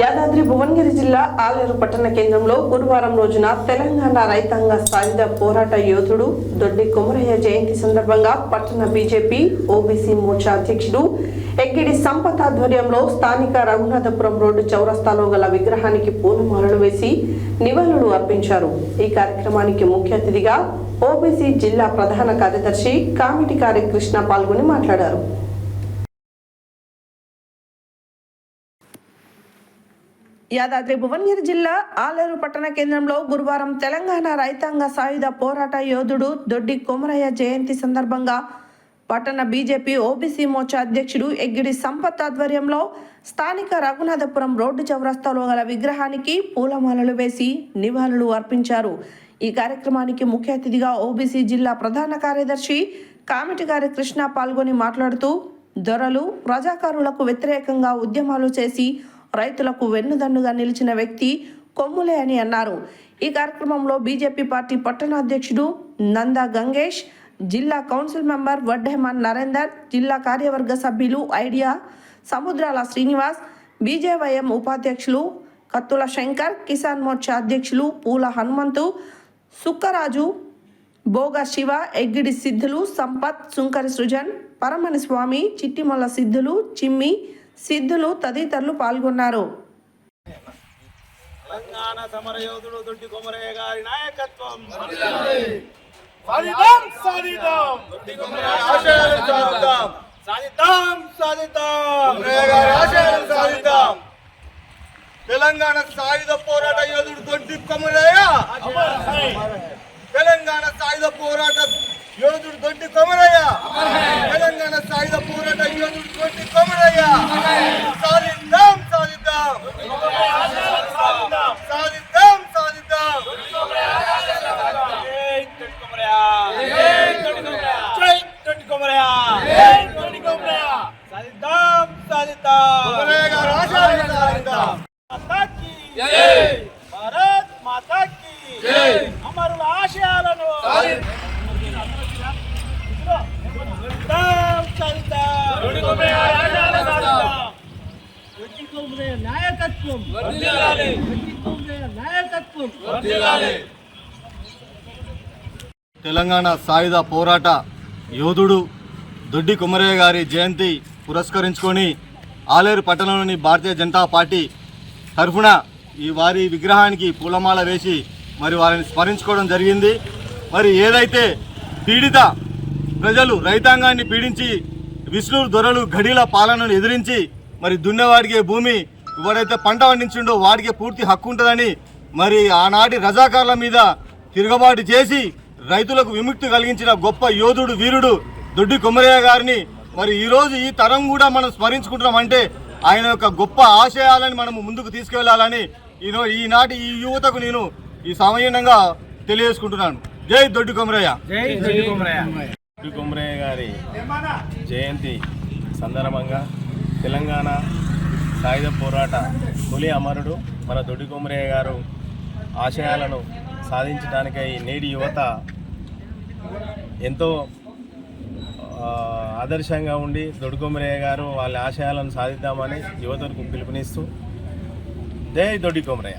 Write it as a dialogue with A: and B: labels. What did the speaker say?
A: యాదాద్రి భువనగిరి జిల్లా ఆలేరు పట్టణ కేంద్రంలో గురువారం రోజున తెలంగాణ రైతాంగ సాయుధ పోరాట యోధుడు దొడ్డి కొమరయ్య జయంతి సందర్భంగా పట్టణ బీజేపీ ఓబీసీ మోర్చా అధ్యక్షుడు ఎగ్గిడి సంపత్ ఆధ్వర్యంలో స్థానిక రఘునాథపురం రోడ్డు చౌరస్తాలో గల విగ్రహానికి పూలమాలలు వేసి నివాళులు అర్పించారు. ఈ కార్యక్రమానికి ముఖ్య అతిథిగా ఓబీసీ జిల్లా ప్రధాన కార్యదర్శి కామిటికారి కృష్ణ పాల్గొని మాట్లాడారు. యాదాద్రి భువనగిరి జిల్లా ఆలేరు పట్టణ కేంద్రంలో గురువారం తెలంగాణ రైతాంగ సాయుధ పోరాట యోధుడు దొడ్డి కొమరయ్య జయంతి సందర్భంగా పట్టణ బీజేపీ ఓబీసీ మోర్చా అధ్యక్షుడు ఎగ్గిడి సంపత్ ఆధ్వర్యంలో స్థానిక రఘునాథపురం రోడ్డు చౌరస్తాలో గల విగ్రహానికి పూలమాలలు వేసి నివాళులు అర్పించారు. ఈ కార్యక్రమానికి ముఖ్య అతిథిగా ఓబీసీ జిల్లా ప్రధాన కార్యదర్శి కామిటిగారి కృష్ణ పాల్గొని మాట్లాడుతూ దొరలు రజాకారులకు వ్యతిరేకంగా ఉద్యమాలు చేసి రైతులకు వెన్నుదన్నుగా నిలిచిన వ్యక్తి కొమ్ములే అని అన్నారు. ఈ కార్యక్రమంలో బీజేపీ పార్టీ పట్టణ అధ్యక్షుడు నందా గంగేష్ జిల్లా కౌన్సిల్ మెంబర్ వడ్డేమాన్ నరేందర్ జిల్లా కార్యవర్గ సభ్యులు ఐడియా సముద్రాల శ్రీనివాస్ బీజేవైఎం ఉపాధ్యక్షులు కత్తుల శంకర్ కిసాన్ మోర్చా అధ్యక్షులు పూల హనుమంతు సుక్కరాజు భోగ శివ ఎగ్గిడి సిద్ధులు సంపత్ సుంకరి సృజన్ పరమని స్వామి చిట్టిమల్ల సిద్ధులు చిమ్మి సిద్ధులు తదితరులు పాల్గొన్నారు.
B: తెలంగాణ సమరయోధుడు దొడ్డి కొమరయ్య గారి నాయకత్వం.
C: సాధిద్దాం సాధిద్దాం.
B: దొడ్డి కొమరయ్య ఆశయాలను సాధిద్దాం. సాధిద్దాం సాధిద్దాం.
C: కొమరయ్య గారి ఆశయాలను సాధిద్దాం. తెలంగాణ సాయుధ పోరాట యోధుడు దొడ్డి కొమరయ్య. తెలంగాణ సాయుధ పోరాట యోధుడు దొడ్డి కొమరయ్య. తెలంగాణ సాయుధ పోరాట యోధుడు దొడ్డి కొమరయ్య సాధిద్దాం సాధిద్దాం సాధిద్దాం సాధిద్దాం
B: జై దొడ్డి కొమరయ్య జై దొడ్డి కొమరయ్య జై దొడ్డి కొమరయ్య
C: జై దొడ్డి కొమరయ్య
B: సాధిద్దాం సాధిద్దాం
C: కొమరయ్య గారి
B: భారత్ అమరుల ఆశయాలను.
D: నాయకత్వం. నాయకత్వం.
C: తెలంగాణ సాయుధ పోరాట యోధుడు దొడ్డి కుమరయ్య గారి జయంతి పురస్కరించుకొని ఆలేరు పట్టణంలోని భారతీయ జనతా పార్టీ తరఫున ఈ వారి విగ్రహానికి పూలమాల వేసి మరి వారిని స్మరించుకోవడం జరిగింది. మరి ఏదైతే పీడిత ప్రజలు రైతాంగాన్ని పీడించి విష్ణు దొరలు ఘడీల పాలనను ఎదిరించి మరి దున్నేవాడికే భూమి ఎవరైతే పంట పండించిండో వాడికే పూర్తి హక్కు ఉంటుందని మరి ఆనాటి రజాకార్ల మీద తిరగబాటు చేసి రైతులకు విముక్తి కలిగించిన గొప్ప యోధుడు వీరుడు దొడ్డి కొమరయ్య గారిని మరి ఈరోజు ఈ తరం కూడా మనం స్మరించుకుంటున్నామంటే ఆయన యొక్క గొప్ప ఆశయాలని మనము ముందుకు తీసుకెళ్ళాలని ఈరో ఈనాటి ఈ యువతకు నేను ఈ సమయంగా తెలియజేసుకుంటున్నాను. జై దొడ్డి కొమరయ్య.
E: దొడ్డి కొమరయ్య గారి జయంతి సందర్భంగా తెలంగాణ సాయుధ పోరాట తొలి అమరుడు మన దొడ్డి కొమరయ్య గారు ఆశయాలను సాధించడానికై నేటి యువత ఎంతో ఆదర్శంగా ఉండి దొడ్డి కొమరయ్య గారు వాళ్ళ ఆశయాలను సాధిద్దామని యువతకు పిలుపునిస్తూ. జై దొడ్డి కొమరయ్య